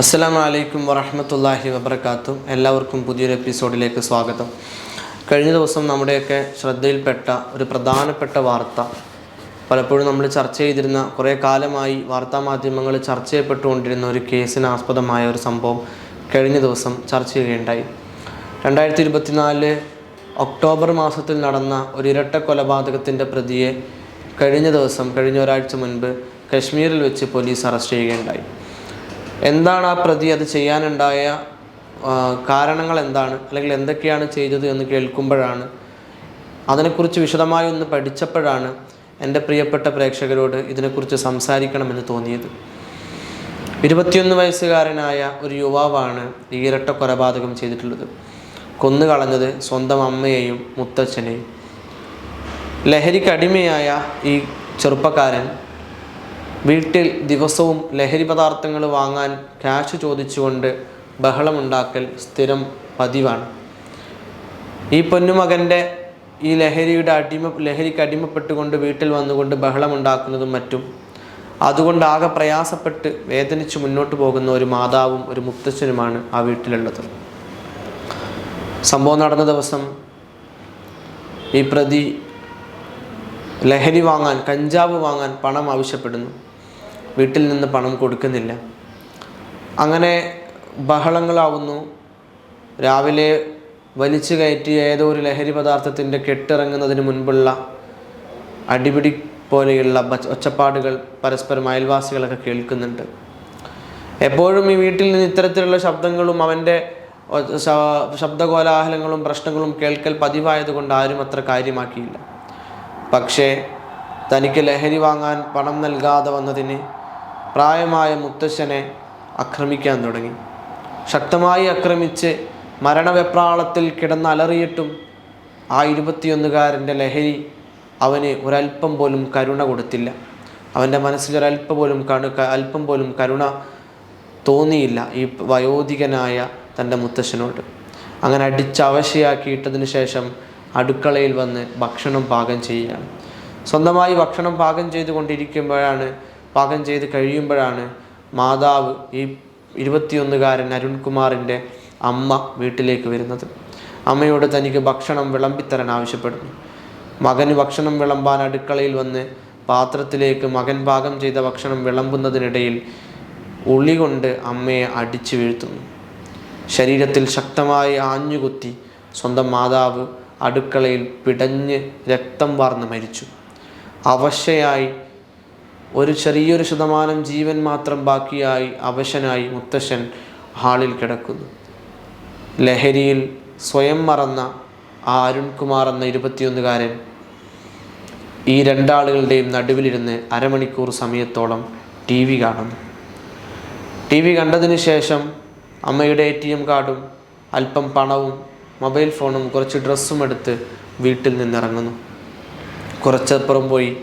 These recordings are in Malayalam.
അസ്സലാമു വലൈക്കും വറഹമത്തല്ലാഹി വബർക്കാത്തു എല്ലാവർക്കും പുതിയൊരു എപ്പിസോഡിലേക്ക് സ്വാഗതം. കഴിഞ്ഞ ദിവസം നമ്മുടെയൊക്കെ ശ്രദ്ധയിൽപ്പെട്ട ഒരു പ്രധാനപ്പെട്ട വാർത്ത. പലപ്പോഴും നമ്മൾ ചർച്ച ചെയ്തിരുന്ന കുറേ കാലമായി വാർത്താ മാധ്യമങ്ങൾ ചർച്ച ചെയ്യപ്പെട്ടുകൊണ്ടിരുന്ന ഒരു കേസിന് ആസ്പദമായ ഒരു സംഭവം കഴിഞ്ഞ ദിവസം ചർച്ച ചെയ്യുകയുണ്ടായി. രണ്ടായിരത്തി ഇരുപത്തിനാല് ഒക്ടോബർ മാസത്തിൽ നടന്ന ഒരു ഇരട്ട കൊലപാതകത്തിന്റെ പ്രതിയെ കഴിഞ്ഞ ദിവസം കഴിഞ്ഞ ഒരാഴ്ച മുൻപ് കശ്മീരിൽ വെച്ച് പോലീസ് അറസ്റ്റ് ചെയ്യുകയുണ്ടായി. എന്താണ് ആ പ്രതി അത് ചെയ്യാനുണ്ടായ കാരണങ്ങൾ എന്താണ്? അല്ലെങ്കിൽ എന്തൊക്കെയാണ് ചെയ്തത് എന്ന് കേൾക്കുമ്പോഴാണ് അതിനെക്കുറിച്ച് വിശദമായി ഒന്ന് പഠിച്ചപ്പോഴാണ് എന്റെ പ്രിയപ്പെട്ട പ്രേക്ഷകരോട് ഇതിനെക്കുറിച്ച് സംസാരിക്കണമെന്ന് തോന്നിയത്. ഇരുപത്തിയൊന്ന് വയസ്സുകാരനായ ഒരു യുവാവാണ് ഈ ഇരട്ട കൊലപാതകം ചെയ്തിട്ടുള്ളത്. കൊന്നുകളഞ്ഞത് സ്വന്തം അമ്മയെയും മുത്തച്ഛനെയും. ലഹരിക്കടിമയായ ഈ ചെറുപ്പക്കാരൻ വീട്ടിൽ ദിവസവും ലഹരി പദാർത്ഥങ്ങൾ വാങ്ങാൻ ക്യാഷ് ചോദിച്ചുകൊണ്ട് ബഹളമുണ്ടാക്കൽ സ്ഥിരം പതിവാണ്. ഈ പൊന്നുമകന്റെ ഈ ലഹരിയുടെ അടിമ ലഹരിക്ക് അടിമപ്പെട്ടുകൊണ്ട് വീട്ടിൽ വന്നുകൊണ്ട് ബഹളമുണ്ടാക്കുന്നതും മറ്റും അതുകൊണ്ട് ആകെ പ്രയാസപ്പെട്ട് വേദനിച്ച് മുന്നോട്ട് പോകുന്ന ഒരു മാതാവും ഒരു മുത്തച്ഛനുമാണ് ആ വീട്ടിലുള്ളത്. സംഭവം നടന്ന ദിവസം ഈ പ്രതി ലഹരി വാങ്ങാൻ കഞ്ചാവ് വാങ്ങാൻ പണം ആവശ്യപ്പെടുന്നു. വീട്ടിൽ നിന്ന് പണം കൊടുക്കുന്നില്ല. അങ്ങനെ ബഹളങ്ങളാവുന്നു. രാവിലെ വലിച്ചു കയറ്റി ഏതോ ഒരു ലഹരി പദാർത്ഥത്തിന്റെ കെട്ടിറങ്ങുന്നതിന് മുൻപുള്ള അടിപിടി പോലെയുള്ള ഒച്ചപ്പാടുകൾ പരസ്പരം അയൽവാസികളൊക്കെ കേൾക്കുന്നുണ്ട്. എപ്പോഴും ഈ വീട്ടിൽ നിന്ന് ഇത്തരത്തിലുള്ള ശബ്ദങ്ങളും അവന്റെ ശബ്ദകോലാഹലങ്ങളും പ്രശ്നങ്ങളും കേൾക്കൽ പതിവായതുകൊണ്ട് ആരും അത്ര കാര്യമാക്കിയില്ല. പക്ഷേ തനിക്ക് ലഹരി വാങ്ങാൻ പണം നൽകാതെ വന്നതിന് പ്രായമായ മുത്തശ്ശനെ ആക്രമിക്കാൻ തുടങ്ങി. ശക്തമായി ആക്രമിച്ച് മരണവെപ്രാളത്തിൽ കിടന്നലറിയിട്ടും ആ ഇരുപത്തിയൊന്നുകാരന്റെ ലഹരി അവന് ഒരല്പം പോലും കരുണ കൊടുത്തില്ല. അവന്റെ മനസ്സിൽ ഒരല്പം പോലും കണു അല്പം പോലും കരുണ തോന്നിയില്ല ഈ വയോധികനായ തന്റെ മുത്തശ്ശനോട്. അങ്ങനെ അടിച്ച് അവശയാക്കിയിട്ടതിന് ശേഷം അടുക്കളയിൽ വന്ന് ഭക്ഷണം പാകം ചെയ്യുകയാണ്. സ്വന്തമായി ഭക്ഷണം പാകം ചെയ്തുകൊണ്ടിരിക്കുമ്പോഴാണ് പാകം ചെയ്ത് കഴിയുമ്പോഴാണ് മാതാവ് ഈ ഇരുപത്തിയൊന്നുകാരൻ അരുൺകുമാറിന്റെ അമ്മ വീട്ടിലേക്ക് വരുന്നത്. അമ്മയോട് തനിക്ക് ഭക്ഷണം വിളമ്പിത്തരാൻ ആവശ്യപ്പെടുന്നു. മകന് ഭക്ഷണം വിളമ്പാൻ അടുക്കളയിൽ വന്ന് പാത്രത്തിലേക്ക് മകൻ പാകം ചെയ്ത ഭക്ഷണം വിളമ്പുന്നതിനിടയിൽ ഉളി കൊണ്ട് അമ്മയെ അടിച്ചു വീഴ്ത്തുന്നു. ശരീരത്തിൽ ശക്തമായി ആഞ്ഞുകുത്തി സ്വന്തം മാതാവ് അടുക്കളയിൽ പിടഞ്ഞ് രക്തം വാർന്ന് മരിച്ചു. അവശയായി ഒരു ചെറിയൊരു ശതമാനം ജീവൻ മാത്രം ബാക്കിയായി അവശനായി മുത്തശ്ശൻ ഹാളിൽ കിടക്കുന്നു. ലഹരിയിൽ സ്വയം മറന്ന ആ അരുൺകുമാർ എന്ന ഇരുപത്തിയൊന്നുകാരൻ ഈ രണ്ടാളുകളുടെയും നടുവിലിരുന്ന് അരമണിക്കൂർ സമയത്തോളം ടി വി കാണുന്നു. ടി വി കണ്ടതിന് ശേഷം അമ്മയുടെ എ ടി എം കാർഡും അല്പം പണവും മൊബൈൽ ഫോണും കുറച്ച് ഡ്രസ്സും എടുത്ത് വീട്ടിൽ നിന്നിറങ്ങുന്നു. കുറച്ചപ്പുറം പോയി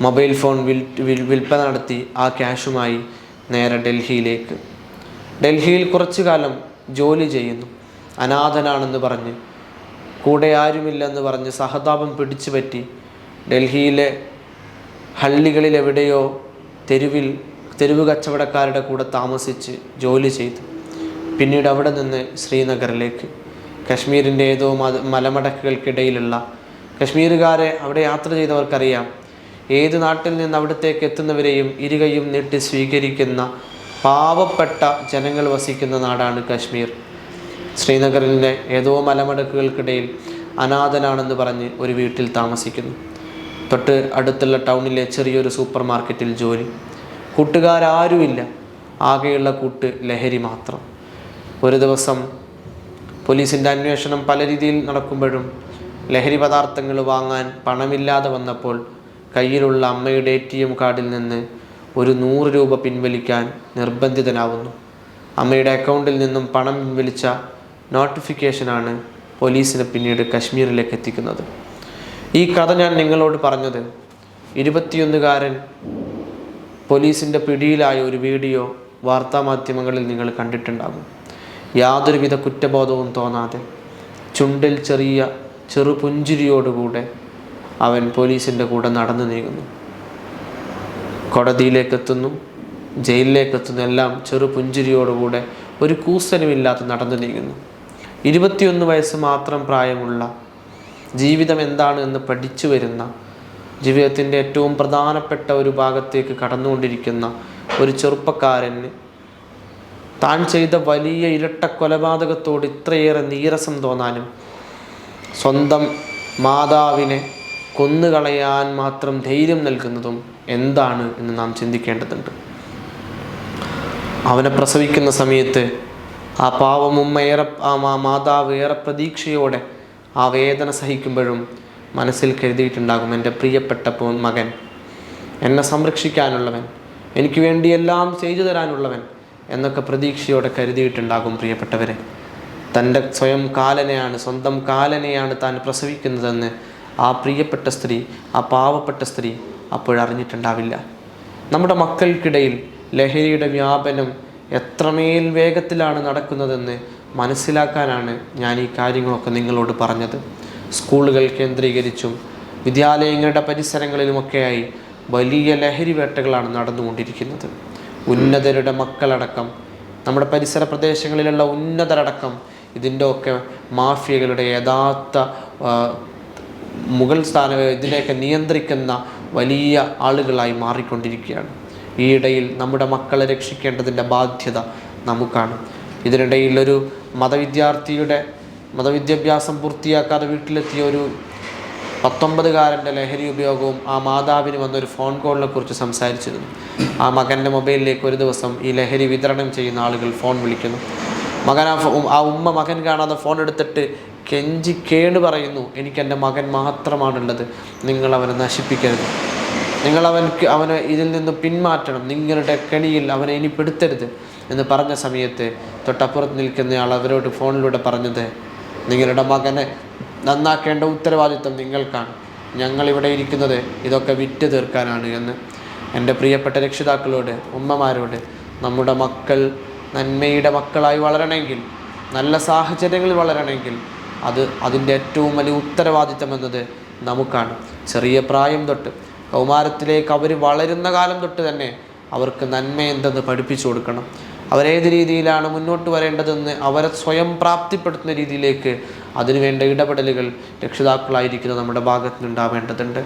മൊബൈൽ ഫോൺ വിൽ വിൽ വിൽപ്പന നടത്തി ആ ക്യാഷുമായി നേരെ ഡൽഹിയിലേക്ക്. ഡൽഹിയിൽ കുറച്ചു കാലം ജോലി ചെയ്യുന്നു. അനാഥനാണെന്ന് പറഞ്ഞ് കൂടെ ആരുമില്ലെന്ന് പറഞ്ഞ് സഹതാപം പിടിച്ചു പറ്റി ഡൽഹിയിലെ ഹള്ളികളിൽ എവിടെയോ തെരുവിൽ തെരുവ് കച്ചവടക്കാരുടെ കൂടെ താമസിച്ച് ജോലി ചെയ്തു. പിന്നീട് അവിടെ നിന്ന് ശ്രീനഗറിലേക്ക്. കശ്മീരിന്റെ ഏതോ മലമടക്കുകൾക്കിടയിലുള്ള കശ്മീരുകാരെ അവിടെ യാത്ര ചെയ്തവർക്കറിയാം. ഏത് നാട്ടിൽ നിന്ന് അവിടത്തേക്ക് എത്തുന്നവരെയും ഇരുകയും നീട്ടി സ്വീകരിക്കുന്ന പാവപ്പെട്ട ജനങ്ങൾ വസിക്കുന്ന നാടാണ് കാശ്മീർ. ശ്രീനഗറിലെ ഏതോ മലമടക്കുകൾക്കിടയിൽ അനാഥനാണെന്ന് പറഞ്ഞ് ഒരു വീട്ടിൽ താമസിക്കുന്നു. തൊട്ട് അടുത്തുള്ള ടൗണിലെ ചെറിയൊരു സൂപ്പർ മാർക്കറ്റിൽ ജോലി. കൂട്ടുകാരാരുമില്ല. ആകെയുള്ള കൂട്ട് ലഹരി മാത്രം. ഒരു ദിവസം പോലീസിന്റെ അന്വേഷണം പല രീതിയിൽ നടക്കുമ്പോഴും ലഹരി പദാർത്ഥങ്ങൾ വാങ്ങാൻ പണമില്ലാതെ വന്നപ്പോൾ കയ്യിലുള്ള അമ്മയുടെ എ ടി എം കാർഡിൽ നിന്ന് ഒരു നൂറ് രൂപ പിൻവലിക്കാൻ നിർബന്ധിതനാവുന്നു. അമ്മയുടെ അക്കൗണ്ടിൽ നിന്നും പണം പിൻവലിച്ച നോട്ടിഫിക്കേഷനാണ് പോലീസിനെ പിന്നീട് കശ്മീരിലേക്ക് എത്തിക്കുന്നത്. ഈ കഥ ഞാൻ നിങ്ങളോട് പറഞ്ഞത് ഇരുപത്തിയൊന്നുകാരൻ പോലീസിന്റെ പിടിയിലായ ഒരു വീഡിയോ വാർത്താമാധ്യമങ്ങളിൽ നിങ്ങൾ കണ്ടിട്ടുണ്ടാകും. യാതൊരുവിധ കുറ്റബോധവും തോന്നാതെ ചുണ്ടിൽ ചെറിയ ചെറു പുഞ്ചിരിയോടുകൂടെ അവൻ പോലീസിന്റെ കൂടെ നടന്നു നീങ്ങുന്നു. കോടതിയിലേക്കെത്തുന്നു ജയിലിലേക്കെത്തുന്നു എല്ലാം ചെറു പുഞ്ചിരിയോടുകൂടെ ഒരു കൂസലുമില്ലാതെ നടന്നു നീങ്ങുന്നു. ഇരുപത്തിയൊന്ന് വയസ്സ് മാത്രം പ്രായമുള്ള ജീവിതം എന്താണ് എന്ന് പഠിച്ചു വരുന്ന ജീവിതത്തിന്റെ ഏറ്റവും പ്രധാനപ്പെട്ട ഒരു ഭാഗത്തേക്ക് കടന്നുകൊണ്ടിരിക്കുന്ന ഒരു ചെറുപ്പക്കാരന് താൻ ചെയ്ത വലിയ ഇരട്ട കൊലപാതകത്തോട് ഇത്രയേറെ നീരസം തോന്നാനും സ്വന്തം മാതാവിനെ കൊന്നുകളയാൻ മാത്രം ധൈര്യം നൽകുന്നതും എന്താണ് എന്ന് നാം ചിന്തിക്കേണ്ടതുണ്ട്. അവനെ പ്രസവിക്കുന്ന സമയത്ത് ആ പാവമുമ്മ ഏറെ ആ മാതാവ് ഏറെ പ്രതീക്ഷയോടെ ആ വേദന സഹിക്കുമ്പോഴും മനസ്സിൽ കരുതിയിട്ടുണ്ടാകും എന്റെ പ്രിയപ്പെട്ട മകൻ എന്നെ സംരക്ഷിക്കാനുള്ളവൻ എനിക്ക് വേണ്ടി എല്ലാം ചെയ്തു തരാനുള്ളവൻ എന്നൊക്കെ പ്രതീക്ഷയോടെ കരുതിയിട്ടുണ്ടാകും പ്രിയപ്പെട്ടവരെ. തന്റെ സ്വയം കാലനെയാണ് സ്വന്തം കാലനെയാണ് താൻ പ്രസവിക്കുന്നതെന്ന് ആ പ്രിയപ്പെട്ട സ്ത്രീ ആ പാവപ്പെട്ട സ്ത്രീ അപ്പോഴറിഞ്ഞിട്ടുണ്ടാവില്ല. നമ്മുടെ മക്കൾക്കിടയിൽ ലഹരിയുടെ വ്യാപനം എത്രമേൽ വേഗത്തിലാണ് നടക്കുന്നതെന്ന് മനസ്സിലാക്കാനാണ് ഞാൻ ഈ കാര്യങ്ങളൊക്കെ നിങ്ങളോട് പറഞ്ഞത്. സ്കൂളുകൾ കേന്ദ്രീകരിച്ചും വിദ്യാലയങ്ങളുടെ പരിസരങ്ങളിലുമൊക്കെയായി വലിയ ലഹരി വേട്ടകളാണ് നടന്നുകൊണ്ടിരിക്കുന്നത്. ഉന്നതരുടെ മക്കളടക്കം നമ്മുടെ പരിസര പ്രദേശങ്ങളിലുള്ള ഉന്നതരടക്കം ഇതിന്റെ ഒക്കെ മാഫിയകളുടെ യഥാർത്ഥ മുഗൾ സ്ഥാന ഇതിനെയൊക്കെ നിയന്ത്രിക്കുന്ന വലിയ ആളുകളായി മാറിക്കൊണ്ടിരിക്കുകയാണ്. ഈ ഇടയിൽ നമ്മുടെ മക്കളെ രക്ഷിക്കേണ്ടതിന്റെ ബാധ്യത നമുക്കാണ്. ഇതിനിടയിൽ ഒരു മതവിദ്യാർത്ഥിയുടെ മതവിദ്യാഭ്യാസം പൂർത്തിയാക്കാതെ വീട്ടിലെത്തിയ ഒരു പത്തൊമ്പതുകാരന്റെ ലഹരി ഉപയോഗവും ആ മാതാവിന് വന്നൊരു ഫോൺ കോളിനെ കുറിച്ച് സംസാരിച്ചിരുന്നു. ആ മകന്റെ മൊബൈലിലേക്ക് ഒരു ദിവസം ഈ ലഹരി വിതരണം ചെയ്യുന്ന ആളുകൾ ഫോൺ വിളിക്കുന്നു. മകൻ ആ ഉമ്മ മകൻ കാണാതെ ഫോൺ എടുത്തിട്ട് കെഞ്ചി കേട് പറയുന്നു. എനിക്ക് എന്റെ മകൻ മാത്രമാണുള്ളത്. നിങ്ങൾ അവനെ നശിപ്പിക്കരുത്. നിങ്ങൾ അവൻക്ക് അവനെ ഇതിൽ നിന്ന് പിന്മാറ്റണം. നിങ്ങളുടെ കെണിയിൽ അവനെ ഇനി പെടുത്തരുത് എന്ന് പറഞ്ഞ സമയത്ത് തൊട്ടപ്പുറത്ത് നിൽക്കുന്നയാൾ അവരോട് ഫോണിലൂടെ പറഞ്ഞത് നിങ്ങളുടെ മകനെ നന്നാക്കേണ്ട ഉത്തരവാദിത്വം നിങ്ങൾക്കാണ്. ഞങ്ങളിവിടെ ഇരിക്കുന്നത് ഇതൊക്കെ വിറ്റ് തീർക്കാനാണ് എന്ന് എന്റെ പ്രിയപ്പെട്ട രക്ഷിതാക്കളോട് ഉമ്മമാരോട് നമ്മുടെ മക്കൾ നന്മയുടെ മക്കളായി വളരണമെങ്കിൽ നല്ല സാഹചര്യങ്ങളിൽ വളരണമെങ്കിൽ അത് അതിന്റെ ഏറ്റവും വലിയ ഉത്തരവാദിത്തം എന്നത് നമുക്കാണ്. ചെറിയ പ്രായം തൊട്ട് കൗമാരത്തിലേക്ക് അവർ വളരുന്ന കാലം തൊട്ട് തന്നെ അവർക്ക് നന്മ എന്തെന്ന് പഠിപ്പിച്ചു കൊടുക്കണം. അവരേത് രീതിയിലാണ് മുന്നോട്ട് വരേണ്ടതെന്ന് അവരെ സ്വയം പ്രാപ്തിപ്പെടുത്തുന്ന രീതിയിലേക്ക് അതിനുവേണ്ട ഇടപെടലുകൾ രക്ഷിതാക്കളായിരിക്കുന്ന നമ്മുടെ ഭാഗത്ത് നിന്നുണ്ടാവേണ്ടതുണ്ട്.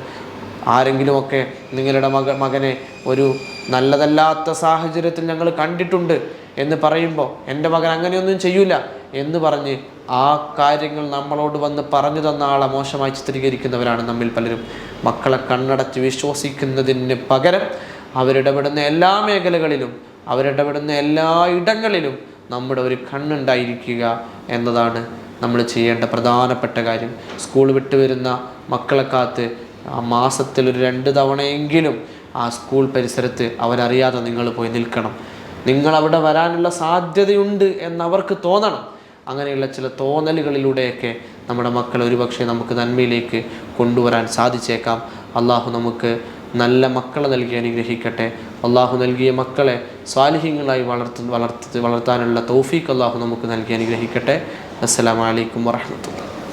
ആരെങ്കിലുമൊക്കെ നിങ്ങളുടെ മക മകനെ ഒരു നല്ലതല്ലാത്ത സാഹചര്യത്തിൽ ഞങ്ങൾ കണ്ടിട്ടുണ്ട് എന്ന് പറയുമ്പോൾ എന്റെ മകൻ അങ്ങനെയൊന്നും ചെയ്യൂല എന്ന് പറഞ്ഞ് ആ കാര്യങ്ങൾ നമ്മളോട് വന്ന് പറഞ്ഞു തന്ന ആളെ മോശമായി ചിത്രീകരിക്കുന്നവരാണ് നമ്മിൽ പലരും. മക്കളെ കണ്ണടച്ച് വിശ്വസിക്കുന്നതിന് പകരം അവരിടപെടുന്ന എല്ലാ മേഖലകളിലും അവരിടപെടുന്ന എല്ലാ ഇടങ്ങളിലും നമ്മുടെ ഒരു കണ്ണുണ്ടായിരിക്കുക എന്നതാണ് നമ്മൾ ചെയ്യേണ്ട പ്രധാനപ്പെട്ട കാര്യം. സ്കൂൾ വിട്ട് വരുന്ന മക്കളെ കാത്ത് ആ മാസത്തിൽ ഒരു രണ്ട് തവണയെങ്കിലും ആ സ്കൂൾ പരിസരത്ത് അവരറിയാതെ നിങ്ങൾ പോയി നിൽക്കണം. നിങ്ങൾ അവിടെ വരാനുള്ള സാധ്യതയുണ്ട് എന്നവർക്ക് തോന്നണം. അങ്ങനെയുള്ള ചില തോന്നലുകളിലൂടെയൊക്കെ നമ്മുടെ മക്കൾ ഒരുപക്ഷെ നമുക്ക് നന്മയിലേക്ക് കൊണ്ടുവരാൻ സാധിച്ചേക്കാം. അള്ളാഹു നമുക്ക് നല്ല മക്കളെ നൽകി അനുഗ്രഹിക്കട്ടെ. അള്ളാഹു നൽകിയ മക്കളെ സ്വാലിഹ്യങ്ങളായി വളർത്ത് വളർത്തി വളർത്താനുള്ള തൗഫീഖ് അള്ളാഹു നമുക്ക് നൽകി അനുഗ്രഹിക്കട്ടെ. അസ്സലാമലൈക്കും വറഹമത്തുള്ള